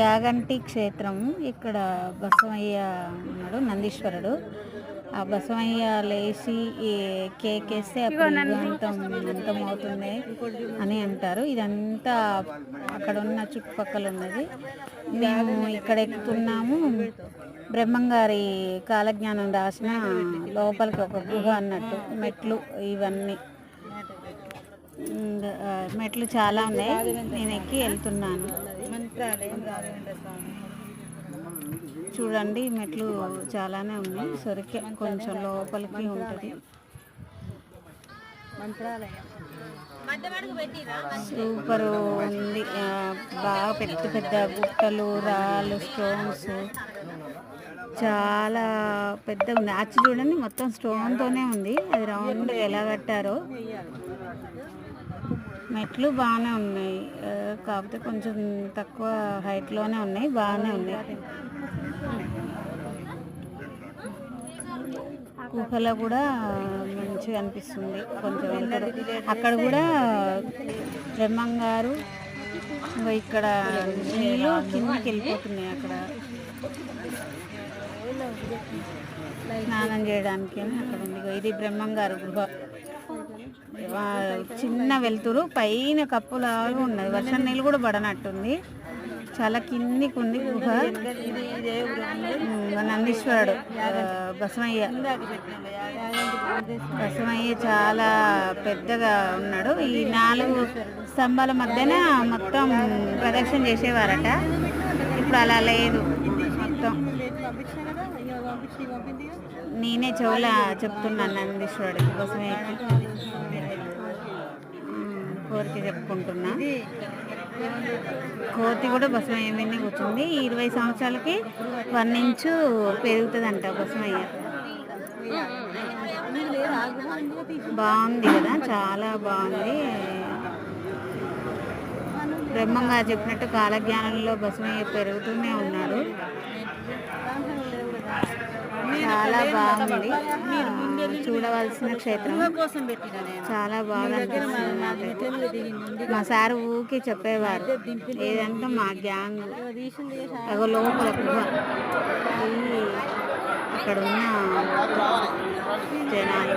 యాగంటి క్షేత్రం ఇక్కడ బసవయ్య ఉన్నాడు నందీశ్వరుడు. ఆ బసవయ్య లేచి కేక్ వేస్తే యుగాంతం అంతం అవుతుంది అని అంటారు. ఇదంతా అక్కడ ఉన్న చుట్టుపక్కల ఉన్నది. మేము ఇక్కడ ఎక్కుతున్నాము. బ్రహ్మంగారి కాలజ్ఞానం రాసిన లోపలికి ఒక గుహ అన్నట్టు మెట్లు ఇవన్నీ. మెట్లు చాలా ఉన్నాయి. నేను ఎక్కి వెళ్తున్నాను. చూడండి మెట్లు చాలానే ఉన్నాయి. సరిగ్గా కొంచెం లోపలికి ఉంటుంది. సూపర్ ఉంది. బాగా పెద్ద పెద్ద గుట్టలు రాళ్ళు స్టోన్స్ చాలా పెద్ద ఉంది చూడండి మొత్తం స్టోన్తోనే ఉంది. అది రౌండ్ ఎలా కట్టారో. మెట్లు బాగానే ఉన్నాయి. కాకపోతే కొంచెం తక్కువ హైట్లోనే ఉన్నాయి. బాగానే ఉన్నాయి. గుహలో కూడా మంచిగా అనిపిస్తుంది. కొంచెం అక్కడ కూడా బ్రహ్మంగారు ఇంకా ఇక్కడ నీళ్ళు కిందకి వెళ్ళిపోతున్నాయి అక్కడ. స్నానం చేయడానికి అక్కడ ఉంది. ఇగో ఇది బ్రహ్మంగారు గుహ. చిన్న వెలుతురు పైన కప్పులాగా ఉన్నది. వర్షం నీళ్ళు కూడా పడనట్టుంది. చాలా కిందికి ఉంది గుహ. నందీశ్వరుడు బసమయ్య. బసమయ్య చాలా పెద్దగా ఉన్నాడు. ఈ నాలుగు స్తంభాల మధ్యన మొత్తం ప్రదక్షిణ చేసేవారట. ఇప్పుడు అలా లేదు. మొత్తం నేనే చెవుల చెప్తున్నాను నందీశ్వరుడికి కోసమే. కోరిక చెప్పుకుంటున్నా. కోతి కూడా బసవయ్య కూర్చుంది. ఇరవై సంవత్సరాలకి వన్ ఇంచు పెరుగుతుందంట బసవయ్య బాగుంది కదా చాలా బాగుంది. బ్రహ్మంగా చెప్పినట్టు కాలజ్ఞానంలో బసవయ్య పెరుగుతూనే ఉన్నాడు. చాలా బాగుంది. చూడవలసిన క్షేత్రం చాలా బాగా. మా సార్ ఊకే చెప్పేవారు. ఏదంటే మా గ్యాంగ్. లోపల గుహ. అక్కడ ఉన్న జనాలు.